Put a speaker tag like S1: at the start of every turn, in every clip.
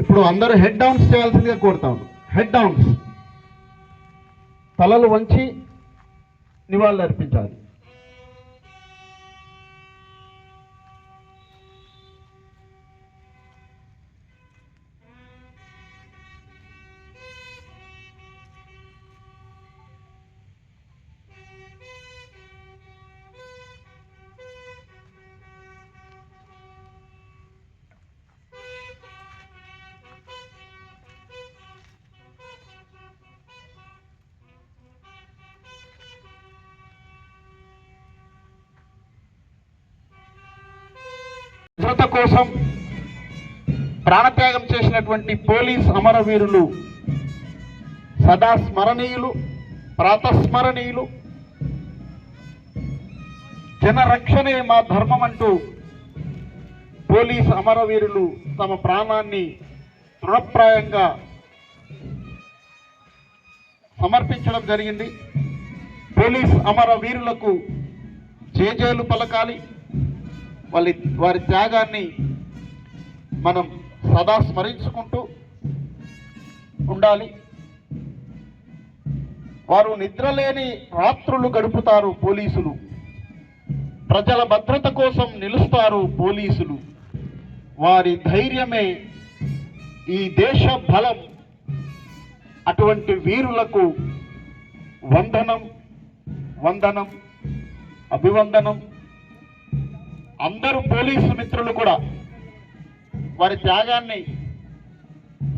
S1: ఇప్పుడు అందరూ head downs చేయాల్సిందిగా కోరుతాను హెడ్ డౌన్స్ తలలు వంచి నివాళులు అర్పించాలి భద్రత కోసం ప్రాణత్యాగం చేసినటువంటి పోలీస్ అమరవీరులు సదా స్మరణీయులు ప్రాతస్మరణీయులు జనరక్షణే మా ధర్మం అంటూ పోలీస్ అమరవీరులు తమ ప్రాణాన్ని తృణప్రాయంగా సమర్పించడం జరిగింది. పోలీస్ అమరవీరులకు చేజేలు పలకాలి. వాళ్ళ వారి త్యాగాన్ని మనం సదా స్మరించుకుంటూ ఉండాలి. వారు నిద్రలేని రాత్రులు గడుపుతారు పోలీసులు. ప్రజల భద్రత కోసం నిలుస్తారు పోలీసులు. వారి ధైర్యమే ఈ దేశ బలం. అటువంటి వీరులకు వందనం వందనం అభివందనం. అందరూ పోలీసు మిత్రులు కూడా వారి త్యాగాన్ని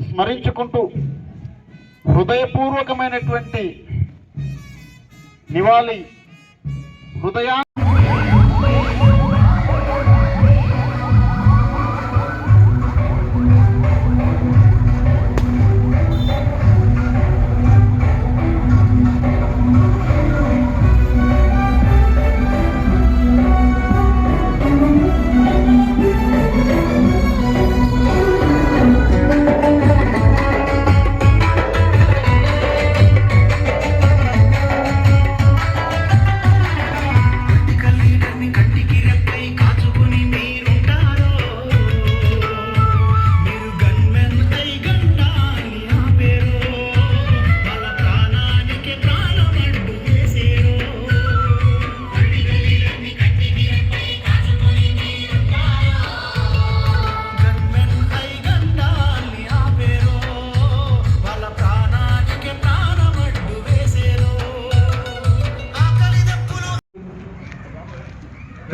S1: స్మరించుకుంటూ హృదయపూర్వకమైనటువంటి నివాళి హృదయా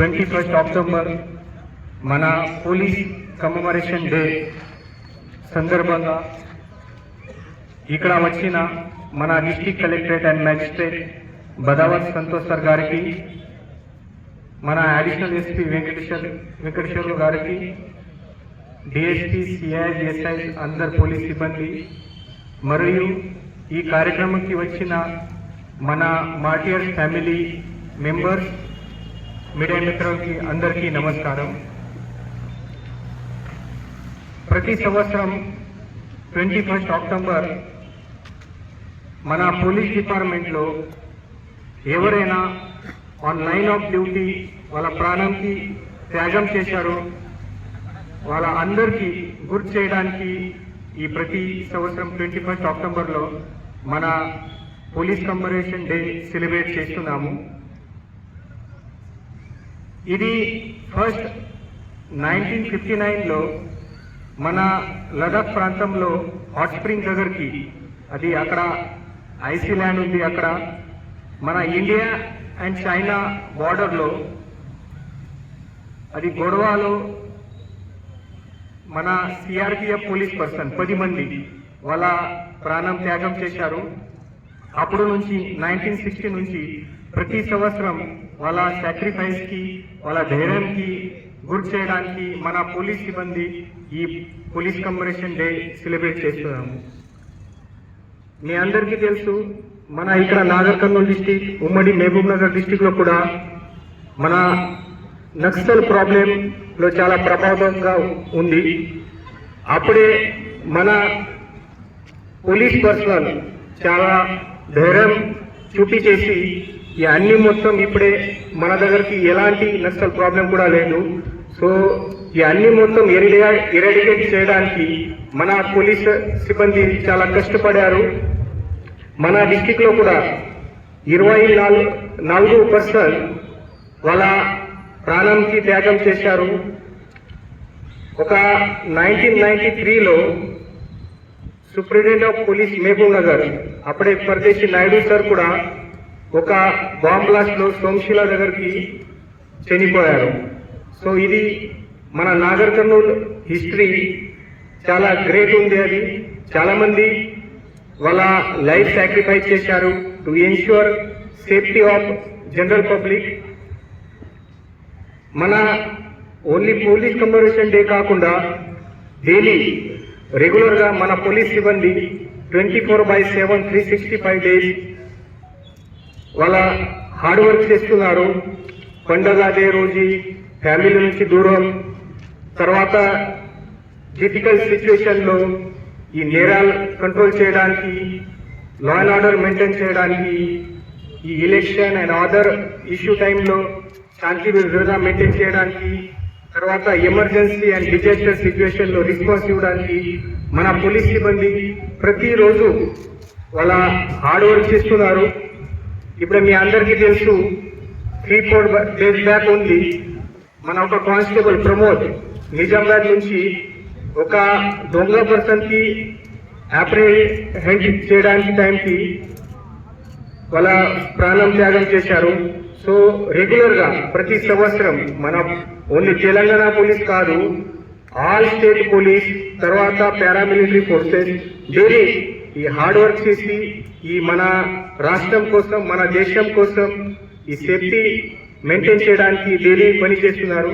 S2: ట్వంటీ ఫస్ట్ అక్టోబర్ మన పోలీస్ కమమరేషన్ డే సందర్భంగా ఇక్కడ వచ్చిన మన district collectorate and magistrate Badavath Santosh sir గారికి మన అడిషనల్ ఎస్పీ వెంకటేశ్వర్ వెంకటేశ్వర గారికి డిఎస్పీ సిఐ ఎస్ఐ అందరు పోలీస్ సిబ్బంది మరియు ఈ కార్యక్రమంకి వచ్చిన మన మాటియర్ ఫ్యామిలీ మెంబర్స్ మీడియా మిత్రులకి అందరికీ నమస్కారం. ప్రతి సంవత్సరం ట్వంటీ ఫస్ట్ అక్టోబర్ మన పోలీస్ డిపార్ట్మెంట్లో ఎవరైనా ఆన్ లైన్ ఆఫ్ డ్యూటీ వాళ్ళ ప్రాణంకి త్యాగం చేశారో వాళ్ళ అందరికీ గుర్తు చేయడానికి ఈ ప్రతి సంవత్సరం ట్వంటీ ఫస్ట్ అక్టోబర్లో మన పోలీస్ కమరేషన్ డే సెలబ్రేట్ చేస్తున్నాము. ఇది ఫస్ట్ నైన్టీన్ ఫిఫ్టీ నైన్లో మన లదాఖ్ ప్రాంతంలో హాట్ స్ప్రింగ్ దగ్గరికి అది అక్కడ ఐసీ ల్యాండ్ ఉంది అక్కడ మన ఇండియా అండ్ చైనా బార్డర్లో అది గొడవలో మన సిఆర్పిఎఫ్ పోలీస్ పర్సన్ పది మంది వాళ్ళ ప్రాణం త్యాగం చేశారు. అప్పుడు నుంచి నైన్టీన్ సిక్స్టీ నుంచి ప్రతి సంవత్సరం వాళ్ళ సాక్రిఫైస్కి వాళ్ళ ధైర్యంకి గుర్తు చేయడానికి మన పోలీస్ సిబ్బంది ఈ పోలీస్ కమరేషన్ డే సెలబ్రేట్ చేస్తున్నాము. మీ అందరికీ తెలుసు మన ఇక్కడ నాగర్ కర్నూలు డిస్టిక్ ఉమ్మడి మహబూబ్ నగర్ డిస్టిక్లో కూడా మన నక్సల్ ప్రాబ్లంలో చాలా ప్రభావంగా ఉంది. అప్పుడే మన పోలీస్ పర్సనల్ చాలా ధైర్యం చూపించేసి ఈ అన్ని మొత్తం ఇప్పుడే మన దగ్గరికి ఎలాంటి నక్సల్ ప్రాబ్లం కూడా లేదు. సో ఈ అన్ని మొత్తం ఎరిడియా ఎరడికేట్ చేయడానికి మన పోలీస్ సిబ్బంది చాలా కష్టపడారు. మన డిస్టిక్లో కూడా ఇరవై నాలుగు నాలుగు పర్సన్ వాళ్ళ ప్రాణంకి త్యాగం చేశారు. ఒక నైన్టీన్ నైన్టీ త్రీలో superintendent of police Mahabubnagar అప్పుడే పరదేశి నాయుడు సార్ కూడా ఒక బాంబ్ బ్లాస్ట్లో దగ్గరికి చనిపోయారు. సో ఇది మన నాగర్ కర్నూల్ హిస్టరీ చాలా గ్రేట్ ఉంది అది. చాలామంది వాళ్ళ లైఫ్ సాక్రిఫైస్ చేశారు to ensure safety of general public. మన ఓన్లీ పోలీస్ కమమరేషన్ డే కాకుండా డైలీ రెగ్యులర్గా మన పోలీస్ సిబ్బంది twenty four by seven three sixty five days వాళ్ళ హార్డ్ వర్క్ చేస్తున్నారు. పండగ అదే రోజు ఫ్యామిలీ నుంచి దూరం. తర్వాత క్రిటికల్ సిచ్యువేషన్లో ఈ నేరాలు కంట్రోల్ చేయడానికి లా అండ్ ఆర్డర్ మెయింటైన్ చేయడానికి ఈ ఎలక్షన్ అండ్ అదర్ ఇష్యూ టైంలో శాంతి భద్రత మెయింటైన్ చేయడానికి తర్వాత ఎమర్జెన్సీ అండ్ డిజాస్టర్ సిచ్యువేషన్లో రెస్పాన్స్ ఇవ్వడానికి మన పోలీస్ సిబ్బంది ప్రతిరోజు వాళ్ళ హార్డ్ వర్క్ చేస్తున్నారు. ఇప్పుడు మీ అందరికీ తెలుసు త్రీ ఫోర్ డేస్ బ్యాక్ ఉంది మన ఒక కానిస్టేబుల్ ప్రమోద్ నిజామాబాద్ నుంచి ఒక దొంగ పర్సన్కి అప్రిహెండ్ చేయడానికి టైంకి వాళ్ళ ప్రాణం త్యాగం చేశారు. సో రెగ్యులర్గా ప్రతి సంవత్సరం మన ఓన్లీ తెలంగాణ పోలీస్ కాదు ఆల్ స్టేట్ పోలీస్ తర్వాత పారామిలిటరీ ఫోర్సెస్ డైలీ ఈ హార్డ్ వర్క్ చేసి ఈ మన రాష్ట్రం కోసం మన దేశం కోసం ఈ సేఫ్టీ మెయింటైన్ చేయడానికి డైలీ పని చేస్తున్నారు.